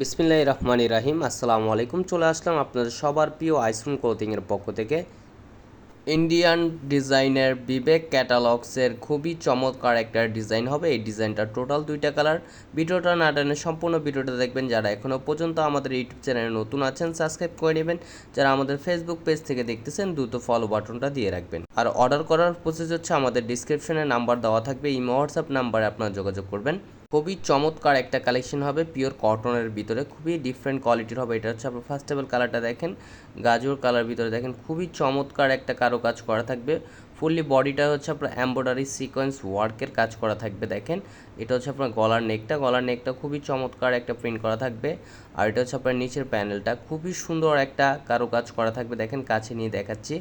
বিসমিল্লাহ রহমান রাহিম, আসসালামু আলাইকুম। চলে আসলাম আপনাদের সবার প্রিয় আইসক্রিম ক্লোথিংয়ের পক্ষ থেকে। ইন্ডিয়ান ডিজাইনের বিবেক ক্যাটালগসের খুবই চমৎকার একটা ডিজাইন হবে। এই ডিজাইনটা টোটাল দুইটা কালার ভিডিওটা না টানে সম্পূর্ণ ভিডিওটা দেখবেন। যারা এখনও পর্যন্ত আমাদের ইউটিউব চ্যানেলে নতুন আছেন সাবস্ক্রাইব করে নেবেন। যারা আমাদের ফেসবুক পেজ থেকে দেখতেছেন, দ্রুত ফলো বাটনটা দিয়ে রাখবেন। আর অর্ডার করার প্রসেস হচ্ছে আমাদের ডিসক্রিপশনে নাম্বার দেওয়া থাকবে। ইমো হোয়াটসঅ্যাপ নাম্বারে আপনারা যোগাযোগ করবেন। খুবই চমৎকার একটা কালেকশন হবে পিওর কটনের ভিতরে, খুবই ডিফারেন্ট কোয়ালিটির হবে। এটা হচ্ছে আপনার ফার্স্ট কালারটা দেখেন, গাজর কালার ভিতরে দেখেন, খুবই চমৎকার একটা কারও কাজ করা থাকবে। ফুললি বডিটা হচ্ছে আপনার এম্ব্রয়ডারি সিকোয়েন্স ওয়ার্কের কাজ করা থাকবে, দেখেন। এটা হচ্ছে আপনার গলার নেকটা গলার নেকটা খুবই চমৎকার একটা প্রিন্ট করা থাকবে। আর এটা হচ্ছে আপনার নিচের প্যানেলটা খুবই সুন্দর একটা কারও কাজ করা থাকবে, দেখেন কাছে নিয়ে দেখাচ্ছি।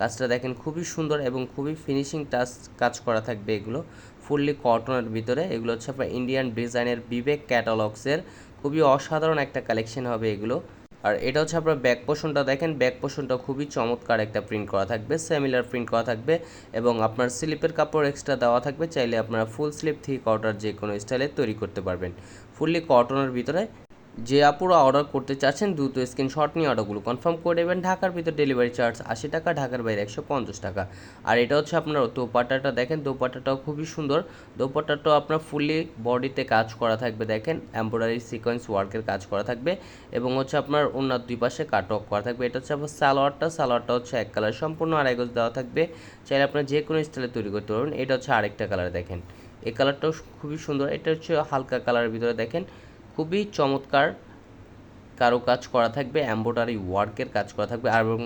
কাজটা দেখেন খুবই সুন্দর এবং খুবই ফিনিশিং টাচ কাজ করা থাকবে এগুলো। ফুললি কটনের ভিতরে, এগুলো হচ্ছে আপনার ইন্ডিয়ান ডিজাইনের বিবেক ক্যাটালগসের খুবই অসাধারণ একটা কালেকশন হবে এগুলো। আর এটা হচ্ছে আপনার ব্যাক পোষণটা দেখেন ব্যাক পোষণটা খুবই চমৎকার একটা প্রিন্ট করা থাকবে সেমিলার প্রিন্ট করা থাকবে এবং আপনার স্লিপের কাপড় এক্সট্রা দেওয়া থাকবে। চাইলে আপনারা ফুল স্লিপ থ্রি কটার যে কোনো স্টাইলে তৈরি করতে পারবেন। ফুললি কটনের ভিতরে যে আপুরা অর্ডার করতে চাচ্ছেন, দ্রুত স্ক্রিনশট নিয়ে অর্ডারগুলো কনফার্ম করে দেবেন ঢাকার ভিতর ডেলিভারি চার্জ আশি টাকা, ঢাকার বাইরে একশো পঞ্চাশ টাকা। আর এটা হচ্ছে আপনার দোপাট্টাটা দেখেন, দোপাট্টাটাও খুবই সুন্দর। দোপাট্টাটাও আপনার ফুললি বডিতে কাজ করা থাকবে, দেখেন। এমব্রয়ডারি সিকোয়েন্স ওয়ার্কের কাজ করা থাকবে এবং হচ্ছে আপনার অন্য দুই পাশে কাট অফ করা থাকবে। এটা হচ্ছে আপনার সালোয়ারটা সালোয়ারটা হচ্ছে এক কালার সম্পূর্ণ আড়াই গজ দেওয়া থাকবে। চাইলে আপনার যে কোনো স্টাইলে তৈরি করতে পারবেন। এটা হচ্ছে আরেকটা কালার দেখেন। এই কালারটাও খুবই সুন্দর। এটা হচ্ছে হালকা কালারের ভিতরে, দেখেন। খুবই চমৎকার কারও কাজ করা থাকবে এম্ব্রয়ডারি ওয়ার্কের কাজ করা থাকবে, আর এবং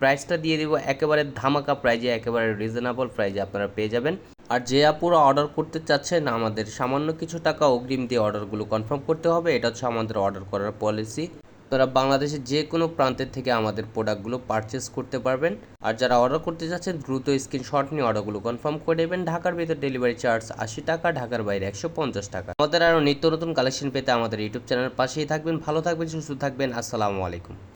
প্রাইসটা দিয়ে দিব একেবারে ধামাকা প্রাইজে একেবারে রিজনেবল প্রাইজে আপনারা পেয়ে যাবেন। আর যে আপুরা অর্ডার করতে চাচ্ছেন, আমাদের সামান্য কিছু টাকা অগ্রিম দিয়ে অর্ডারগুলো কনফার্ম করতে হবে, এটা হচ্ছে আমাদের অর্ডার করার পলিসি আপনারা বাংলাদেশের যে কোনো প্রান্তের থেকে আমাদের প্রোডাক্টগুলো পারচেস করতে পারবেন। আর যারা অর্ডার করতে যাচ্ছেন, দ্রুত স্ক্রিনশট নিয়ে অর্ডারগুলো কনফার্ম করে নেবেন। ঢাকার ভিতরে ডেলিভারি চার্জ আশি টাকা, ঢাকার বাইরে একশো পঞ্চাশ টাকা। আমাদের আরও নিত্য নতুন কালেকশন পেতে আমাদের ইউটিউব চ্যানেল পাশেই থাকবেন। ভালো থাকবেন, সুস্থ থাকবেন। আসসালামু আলাইকুম।